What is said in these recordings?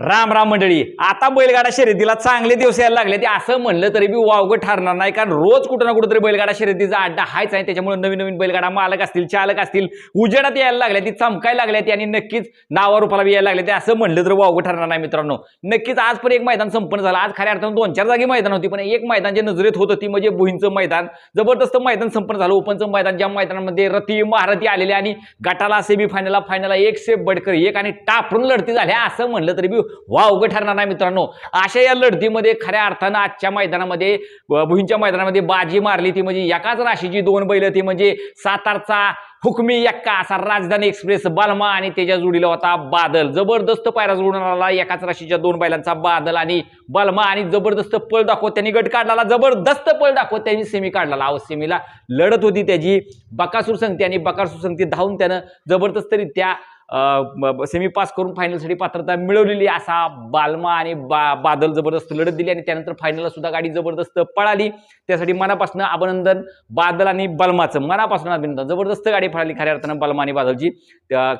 राम राम मंडळी आता बैलगाडा शर्यतीला चांगले दिवस यायला लागले ते असं म्हणलं तरी बी वावगं ठरणार नाही कारण रोज कुठं ना कुठं तरी बैलगाडा शर्यतीचा अड्डा हायच आहे. त्याच्यामुळे नवीन नवीन बैलगाडा मालक असतील चालक असतील उजेडात यायला लागल्या ती चमकायला लागल्या ती आणि नक्कीच नावारूपाला बी यायला लागले. ते असं म्हणलं तर वावगं ठरणार नाही मित्रांनो. नक्कीच आज पण एक मैदान संपन्न झालं. आज खऱ्या अर्थानं दोन चार जागी मैदान होती पण एक मैदान जे नजरेत होतं ती म्हणजे भुईंचं मैदान. जबरदस्त मैदान संपन्न झालं. ओपनचं मैदान ज्या मैदानामध्ये रती महारथी आलेले आणि गटाला सेमीफायनलला फायनलला एक सेफ बडकर एक आणि टापरून लढती झाल्या. असं म्हणलं तरी बी वावगं ठरणार नाही मित्रांनो. अशा या लढतीमध्ये खऱ्या अर्थानं आजच्या मैदानामध्ये भुईंच्या मैदानामध्ये बाजी मारली ती म्हणजे एकाच राशीची दोन बैल ती म्हणजे सातारचा हुकमी यक्का असा राजधानी एक्सप्रेस बालमा आणि त्याच्या जोडीला होता बादल. जबरदस्त पायरा जोडून आला एकाच राशीच्या दोन बैलांचा बादल आणि बालमा आणि जबरदस्त पळ दाखवत त्यांनी गट काढला जबरदस्त पळ दाखवत त्यांनी सेमी काढला अव सेमीला लढत होती त्याची. बकासूर संगती आणि बकासूर संगती धावून त्यानं जबरदस्तरित्या सेमी पास करून फायनलसाठी पात्रता मिळवलेली असा बालमा आणि बा बादल जबरदस्त लढत दिली आणि त्यानंतर फायनलला सुद्धा गाडी जबरदस्त पळाली. त्यासाठी मनापासून अभिनंदन बादल आणि बलमाचं. मनापासून अभिनंदन. जबरदस्त गाडी पळाली खऱ्या अर्थानं बलमा आणि बादलची.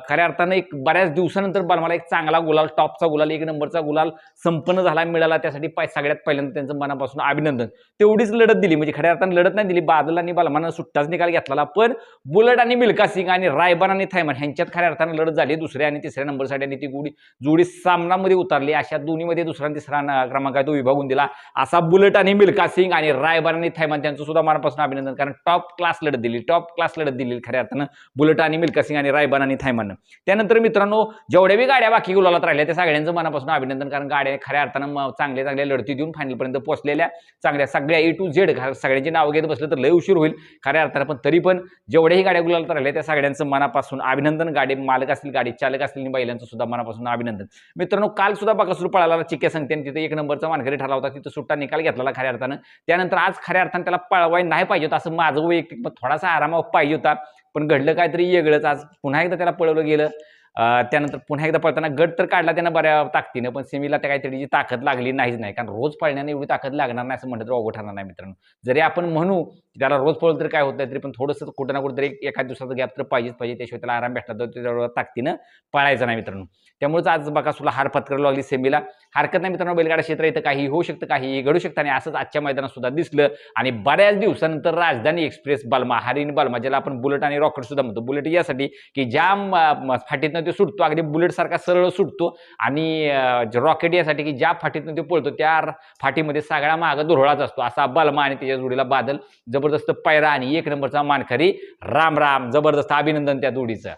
खऱ्या अर्थानं एक बऱ्याच दिवसानंतर बलमाला एक चांगला गुलाल टॉपचा गुलाल एक नंबरचा गुलाल संपन्न झाला मिळाला. त्यासाठी पाय सगळ्यात पहिल्यांदा त्यांचं मनापासून अभिनंदन. तेवढीच लढत दिली. म्हणजे खऱ्या अर्थानं लढत नाही दिली. बादल आणि बलमानं सुट्टाच निकाल घेतला पण बुलट आणि मिल्का सिंग आणि रायबान आणि थायमन ह्यांच्यात खऱ्या अर्थानं लढत झाली दुसऱ्या आणि तिसऱ्या नंबरसाठी आणि ती गुडी जोडी सामनामध्ये उतरली. अशा दोन्हीमध्ये दुसरा आणि तिसरा क्रमांक आहे तो विभागून दिला. असा बुलेट आणि मिल्खा सिंग आणि रायबान आणि थैमान त्यांचं सुद्धा मनापासून अभिनंदन कारण टॉप क्लास लढत दिली टॉप क्लास लढत दिली खऱ्या अर्थानं बुलेट आणि मिल्का सिंग आणि रायबान आणि थैमाननं त्यानंतर मित्रांनो जेवढ्या बी गाड्या बाकी गुलालात राहिल्या त्या सगळ्यांचं मनापासून अभिनंदन कारण गाड्या खऱ्या अर्थानं चांगल्या चांगल्या लढती देऊन फायनलपर्यंत पोहोचलेल्या चांगल्या सगळ्या ए टू झेड सगळ्यांची नावं घेत बसलं तर लय उशीर होईल खऱ्या अर्थानं. पण तरी पण जेवढ्याही गाड्या गुलालात राहिल्या त्या सगळ्यांचं मनापासून अभिनंदन गाडी मालक असतील गाडी चालक असतील आणि बैलांचं सुद्धा मनापासून अभिनंदन. मित्रांनो काल सुद्धा बकासूर पळाला चिक्या संगत्याने तिथे एक नंबरचा मानकरी ठरला होता तिथं सुट्टा निकाल घेतला खऱ्या अर्थानं. त्यानंतर आज खऱ्या अर्थानं त्याला पळवाय नाही पाहिजे होतं असं माझं वैयक्तिक थोडासा आरामावर पाहिजे होता. पण घडलं काहीतरी वेगळंच आज पुन्हा एकदा त्याला पळवलं गेलं. त्यानंतर पुन्हा एकदा पळताना गट तर काढला त्यानं बऱ्या ताकदीनं पण सेमीला त्या काहीतरी जी ताकद लागली नाहीच नाही. कारण रोज पळण्याने एवढी ताकद लागणार नाही असं म्हटलं तर अवघड ठरणार नाही मित्रांनो. जरी आपण म्हणू की त्याला रोज पळलं तरी काय होत नाही तरी पण थोडंसं कुठं ना कुठं तरी एक- एका दिवसाचा गॅप तर पाहिजेच पाहिजे. त्याशिवाय त्याला आराम भेटला तर त्याच्यावर ताकदीनं पळायचं नाही मित्रांनो. त्यामुळेच आज बकासूरला हार पत्करायला लागली सेमीला. हरकत नाही मित्रांनो बैलगाडा क्षेत्र इथं काही होऊ शकतं काही घडू शकतं आणि असंच आजच्या मैदानात सुद्धा दिसलं. आणि बऱ्याच दिवसानंतर राजधानी एक्सप्रेस बालमा हरिण बलमा ज्याला आपण बुलेट आणि रॉकेट सुद्धा म्हणतो. बुलेट यासाठी की ज्या फाटीतनं तो सुटतो अगदी बुलेट सारखा सरळ सुटतो आणि रॉकेट यासाठी की ज्या फाटीतनं तो पळतो त्या फाटीमध्ये सगळा मागं दुरळाच असतो. असा बलमा आणि त्याच्या जोडीला बादल जबरदस्त पैरा आणि एक नंबरचा मानकरी राम राम जबरदस्त अभिनंदन त्या जोडीचं.